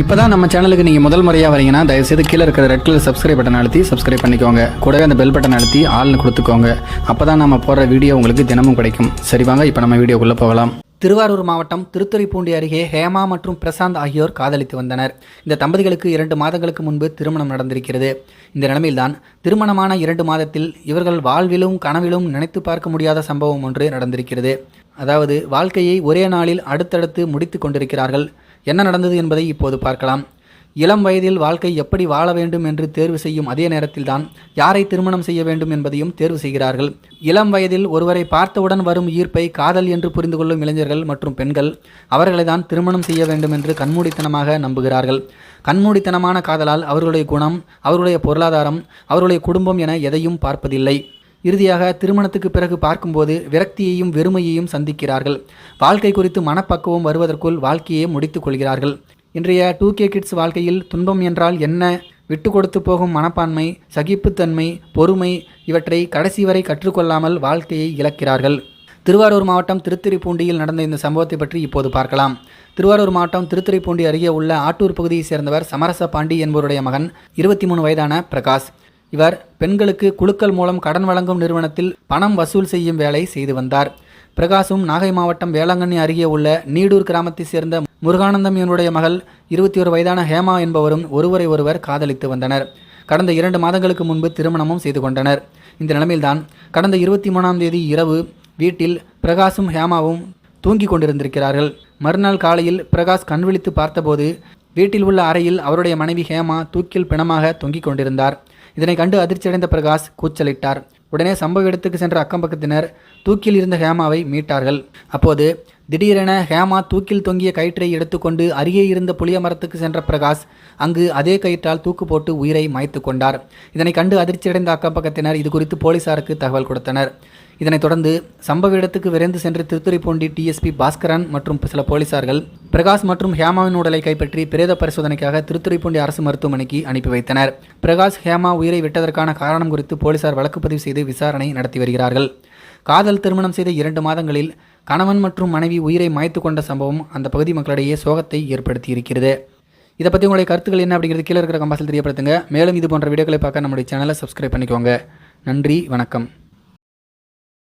இப்போ தான் நம்ம சேனலுக்கு நீங்கள் முதல் முறையாக வரீங்கன்னா தயவுசெய்து கீழே இருக்கிற ரெட் கலர் சப்ஸ்கிரைப் பட்டன் அழுத்தி சப்ஸ்கிரைப் பண்ணிக்கோங்க. கூடவே அந்த பெல் பட்டன் அழுத்தி ஆள்னு கொடுத்துக்கோங்க. அப்போ தான் நம்ம போடுற வீடியோ உங்களுக்கு தினமும் கிடைக்கும். சரி வாங்க இப்போ நம்ம வீடியோக்குள்ளே போகலாம். திருவாரூர் மாவட்டம் திருத்துறைப்பூண்டி அருகே ஹேமா மற்றும் பிரசாந்த் ஆகியோர் காதலித்து வந்தனர். இந்த தம்பதிகளுக்கு இரண்டு மாதங்களுக்கு முன்பு திருமணம் நடந்திருக்கிறது. இந்த நிலைமையில்தான் திருமணமான இரண்டு மாதத்தில் இவர்கள் வாழ்விலும் கனவிலும் நினைத்து பார்க்க முடியாத சம்பவம் ஒன்று நடந்திருக்கிறது. அதாவது வாழ்க்கையை ஒரே நாளில் அடுத்தடுத்து முடித்து கொண்டிருக்கிறார்கள். என்ன நடந்தது என்பதை இப்போது பார்க்கலாம். இளம் வயதில் வாழ்க்கை எப்படி வாழ வேண்டும் என்று தேர்வு செய்யும் அதே நேரத்தில்தான் யாரை திருமணம் செய்ய வேண்டும் என்பதையும் தேர்வு செய்கிறார்கள். இளம் வயதில் ஒருவரை பார்த்தவுடன் வரும் ஈர்ப்பை காதல் என்று புரிந்து கொள்ளும் இளைஞர்கள் மற்றும் பெண்கள் அவர்களை தான் திருமணம் செய்ய வேண்டும் என்று கண்மூடித்தனமாக நம்புகிறார்கள். கண்மூடித்தனமான காதலால் அவர்களுடைய குணம் அவர்களுடைய பொருளாதாரம் அவர்களுடைய குடும்பம் என எதையும் பார்ப்பதில்லை. இறுதியாக திருமணத்துக்கு பிறகு பார்க்கும்போது விரக்தியையும் வெறுமையையும் சந்திக்கிறார்கள். வாழ்க்கை குறித்து மனப்பக்குவம் வருவதற்குள் வாழ்க்கையை முடித்துக் கொள்கிறார்கள். இன்றைய டூ கே கிட்ஸ் வாழ்க்கையில் துன்பம் என்றால் என்ன? விட்டு கொடுத்து போகும் மனப்பான்மை சகிப்புத்தன்மை பொறுமை இவற்றை கடைசி வரை கற்றுக்கொள்ளாமல் வாழ்க்கையை இழக்கிறார்கள். திருவாரூர் மாவட்டம் திருத்துறைப்பூண்டியில் நடந்த இந்த சம்பவத்தை பற்றி இப்போது பார்க்கலாம். திருவாரூர் மாவட்டம் திருத்துறைப்பூண்டி அருகே உள்ள ஆட்டூர் பகுதியைச் சேர்ந்தவர் சமரச பாண்டி என்பவருடைய மகன் இருபத்தி மூணு வயதான பிரகாஷ். இவர் பெண்களுக்கு குழுக்கள் மூலம் கடன் வழங்கும் நிறுவனத்தில் பணம் வசூல் செய்யும் வேலை செய்து வந்தார். பிரகாசும் நாகை மாவட்டம் வேளாங்கண்ணி அருகே உள்ள நீடூர் கிராமத்தைச் சேர்ந்த முருகானந்தம் என்னுடைய மகள் இருபத்தி ஒரு வயதான ஹேமா என்பவரும் ஒருவரை ஒருவர் காதலித்து வந்தனர். கடந்த இரண்டு மாதங்களுக்கு முன்பு திருமணமும் செய்து கொண்டனர். இந்த நிலைமையில்தான் கடந்த இருபத்தி மூணாம் தேதி இரவு வீட்டில் பிரகாசும் ஹேமாவும் தூங்கிக் கொண்டிருந்திருக்கிறார்கள். மறுநாள் காலையில் பிரகாஷ் கண்விழித்து பார்த்தபோது வீட்டில் உள்ள அறையில் அவருடைய மனைவி ஹேமா தூக்கில் பிணமாக தொங்கிக் கொண்டிருந்தார். இதனை கண்டு அதிர்ச்சியடைந்த பிரகாஷ் கூச்சலிட்டார். உடனே சம்பவ இடத்துக்கு சென்ற அக்கம் பக்கத்தினர் தூக்கில் இருந்த ஹேமாவை மீட்டார்கள். அப்போது திடீரென ஹேமா தூக்கில் தொங்கிய கயிற்றை எடுத்துக்கொண்டு அருகே இருந்த புளிய மரத்துக்கு சென்ற பிரகாஷ் அங்கு அதே கயிற்றால் தூக்கு போட்டு உயிரை மாய்த்து கொண்டார். இதனை கண்டு அதிர்ச்சியடைந்த அக்கம் பக்கத்தினர் இது குறித்து போலீசாருக்கு தகவல் கொடுத்தனர். இதனைத் தொடர்ந்து சம்பவ இடத்துக்கு விரைந்து சென்று திருத்துறைப்பூண்டி டிஎஸ்பி பாஸ்கரன் மற்றும் சில போலீசார்கள் பிரகாஷ் மற்றும் ஹேமாவின் உடலை கைப்பற்றி பிரேத பரிசோதனைக்காக திருத்துறைப்பூண்டி அரசு மருத்துவமனைக்கு அனுப்பி வைத்தனர். பிரகாஷ் ஹேமா உயிரை விட்டதற்கான காரணம் குறித்து போலீசார் வழக்கு பதிவு செய்து விசாரணை நடத்தி வருகிறார்கள். காதல் திருமணம் செய்த இரண்டு மாதங்களில் கணவன் மற்றும் மனைவி உயிரை மாய்த்து கொண்ட சம்பவம் அந்த பகுதி மக்களிடையே சோகத்தை ஏற்படுத்தி இருக்கிறது இதை பற்றி உங்களுடைய கருத்துக்கள் என்ன அப்படிங்கிறது கீழே இருக்கிற கம்பாசில் தெரியப்படுத்துங்க. மேலும் இது போன்ற வீடியோக்களை பார்க்க நம்முடைய சேனலை சப்ஸ்கிரைப் பண்ணிக்கோங்க. நன்றி வணக்கம்.